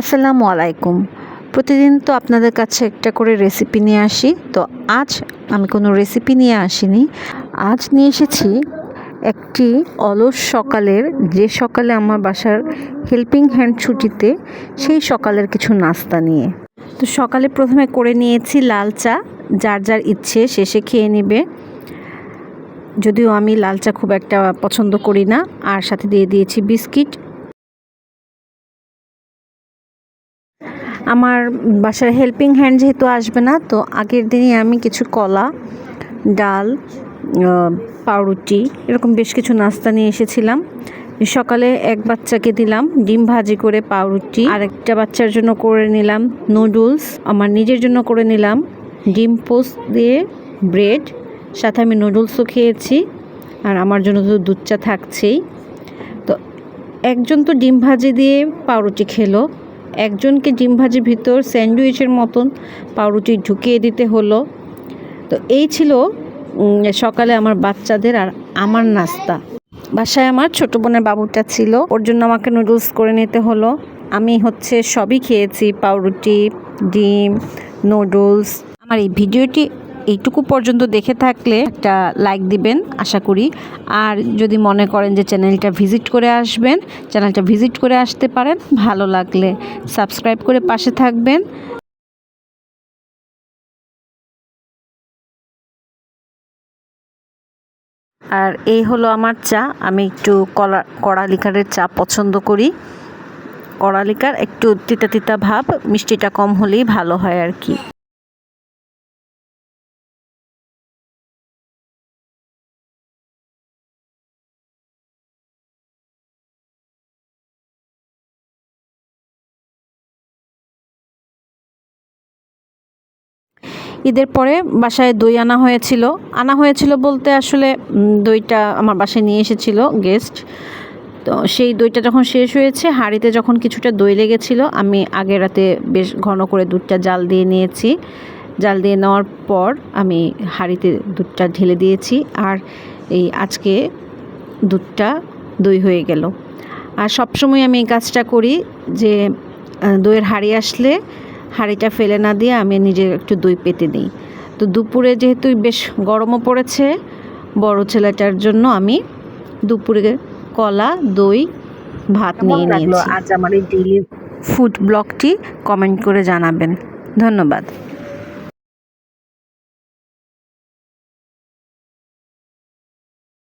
আসসালামু আলাইকুম। প্রতিদিন তো আপনাদের কাছে একটা করে রেসিপি নিয়ে আসি। তো আজ আমি কোনো রেসিপি নিয়ে আসিনি। আজ নিয়ে এসেছি একটি অলস সকালের, যে সকালে আমার বাসার হেল্পিং হ্যান্ড ছুটিতে, সেই সকালের কিছু নাস্তা নিয়ে। তো সকালে প্রথমে করে নিয়েছি লাল চা, যার যার ইচ্ছে শেষে খেয়ে নেবে। যদিও আমি লাল চা খুব একটা পছন্দ করি না। আর সাথে দিয়ে দিয়েছি বিস্কিট। আমার বাসার হেল্পিং হ্যান্ড যেহেতু আসবে না, তো আগের দিনই আমি কিছু কলা, ডাল পাউরুটি, এরকম বেশ কিছু নাস্তা নিয়ে এসেছিলাম। সকালে এক বাচ্চাকে দিলাম, ডিম ভাজি করে পাউরুটি। আর একটা বাচ্চার জন্য করে নিলাম নুডলস আমার নিজের জন্য করে নিলাম ডিম পোস্ট দিয়ে ব্রেড সাথে আমি নুডলসও খেয়েছি, আর আমার জন্য তো দুধ চা থাকছেই। তো একজন তো ডিম ভাজি দিয়ে পাউরুটি খেলো একজনকে ডিম ভাজির ভিতর স্যান্ডউইচের মতন পাউরুটি ঢুকিয়ে দিতে হলো। তো এই ছিল সকালে আমার বাচ্চাদের আর আমার নাস্তা। বাসায় আমার ছোট বোনের বাবুটা ছিল, ওর জন্য আমাকে নুডলস করে নিতে হলো। আমি হচ্ছে সবই খেয়েছি, পাউরুটি, ডিম, নুডলস। আমার এই ভিডিওটি এইটুকু পর্যন্ত দেখে থাকলে একটা লাইক দিবেন, আশা করি। আর যদি মনে করেন যে চ্যানেলটা ভিজিট করে আসবেন চ্যানেলটা ভিজিট করে আসতে পারেন, ভালো লাগলে সাবস্ক্রাইব করে পাশে থাকবেন। আর এই হলো আমার চা, আমি একটু কলা কড়া লিকারের চা পছন্দ করি। কড়া লিকার একটু তিতা তিতা ভাব, মিষ্টিটা কম হলেই ভালো হয় আর কি। ঈদের পরে বাসায় দই আনা হয়েছিল। আনা হয়েছিল বলতে আসলে দইটা আমার বাসায় নিয়ে এসেছিল গেস্ট তো সেই দইটা যখন শেষ হয়েছে, হাঁড়িতে যখন কিছুটা দই লেগেছিল, আমি আগের রাতে বেশ ঘন করে দুধটা জাল দিয়ে নিয়েছি। জাল দিয়ে নেওয়ার পর আমি হাঁড়িতে দুধটা ঢেলে দিয়েছি আর এই আজকে দুধটা দই হয়ে গেল। আর সবসময় আমি এই কাজটা করি যে দইয়ের হাঁড়ি আসলে হাঁড়িটা ফেলে না দিয়ে আমি নিজে একটু দই পেতে দিই। তো দুপুরে যেহেতু বেশ গরমও পড়েছে বড় ছেলেটার জন্য আমি দুপুরে কলা দই ভাত নিয়ে নিয়েছি। আজ আমার এই ডেইলি ফুড ব্লগটি কমেন্ট করে জানাবেন। ধন্যবাদ।